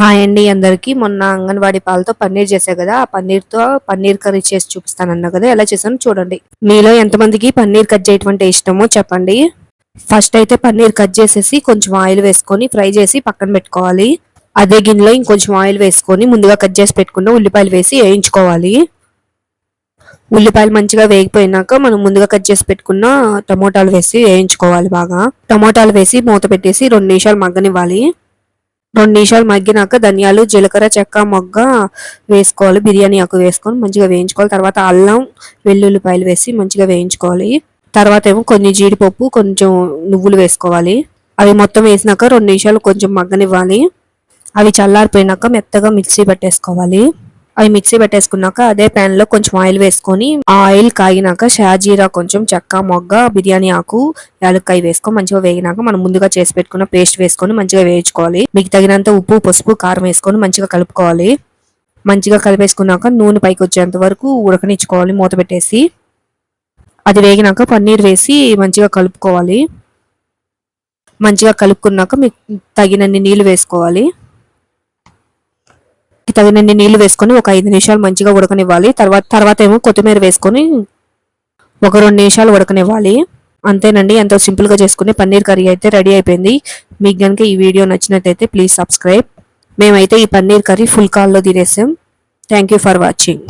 Hi అండి అందరికీ. మొన్న అంగన్వాడీ పాలతో పన్నీర్ చేసా కదా ఆ పన్నీర్తో పన్నీర్ కర్రీ చేసి చూపిస్తానన్నా కదా ఎలా చేశాను చూడండి. మీలో ఎంతమందికి పన్నీర్ కట్ చేయటం అంటే ఇష్టమో చెప్పండి. ఫస్ట్ అయితే పన్నీర్ కట్ చేసేసి కొంచెం ఆయిల్ వేసుకొని ఫ్రై చేసి పక్కన పెట్టుకోవాలి. అదే గిన్నెలో ఇంకొంచెం ఆయిల్ వేసుకొని ముందుగా కట్ చేసి పెట్టుకున్న ఉల్లిపాయలు వేసి వేయించుకోవాలి. ఉల్లిపాయలు మంచిగా వేగిపోయినాక మనం ముందుగా కట్ చేసి పెట్టుకున్న టమోటాలు వేసి వేయించుకోవాలి బాగా. టమోటాలు వేసి మూత పెట్టేసి రెండు నిమిషాలు మగ్గనివ్వాలి. రెండు నిమిషాలు మగ్గినాక ధనియాలు జీలకర్ర చెక్క మొగ్గ వేసుకోవాలి. బిర్యానీ ఆకు వేసుకొని మంచిగా వేయించుకోవాలి. తర్వాత అల్లం వెల్లుల్లిపాయలు వేసి మంచిగా వేయించుకోవాలి. తర్వాత ఏమో కొన్ని జీడిపప్పు కొంచెం నువ్వులు వేసుకోవాలి. అవి మొత్తం వేసినాక రెండు నిమిషాలు కొంచెం మగ్గనివ్వాలి. అవి చల్లారిపోయినాక మెత్తగా మిక్సీ పెట్టేసుకోవాలి. అవి మిక్సీ పెట్టేసుకున్నాక అదే ప్యాన్లో కొంచెం ఆయిల్ వేసుకొని ఆ ఆయిల్ కాగినాక షాజీరా కొంచెం చెక్క మొగ్గ బిర్యానీ ఆకు యాలక్కాయ వేసుకొని మంచిగా వేగినాక మనం ముందుగా చేసి పెట్టుకున్న పేస్ట్ వేసుకొని మంచిగా వేయించుకోవాలి. మీకు తగినంత ఉప్పు పసుపు కారం వేసుకొని మంచిగా కలుపుకోవాలి. మంచిగా కలిపేసుకున్నాక నూనె పైకి వచ్చేంత వరకు ఉడకనిచ్చుకోవాలి మూత పెట్టేసి. అది వేగినాక పన్నీర్ వేసి మంచిగా కలుపుకోవాలి. మంచిగా కలుపుకున్నాక మీకు తగినన్ని నీళ్ళు వేసుకోవాలి. తగినన్ని నీళ్ళు వేసుకొని ఒక ఐదు నిమిషాలు మంచిగా ఉడకనివ్వాలి. తర్వాత తర్వాత ఏమో కొత్తిమీర వేసుకొని ఒక రెండు నిమిషాలు ఉడకనివ్వాలి. అంతేనండి ఎంతో సింపుల్గా చేసుకుని పన్నీర్ కర్రీ అయితే రెడీ అయిపోయింది. మీకు కనుక ఈ వీడియో నచ్చినట్టయితే ప్లీజ్ సబ్స్క్రైబ్. మేమైతే ఈ పన్నీర్ కర్రీ ఫుల్ కాల్లో తినేసాం. Thank you for watching.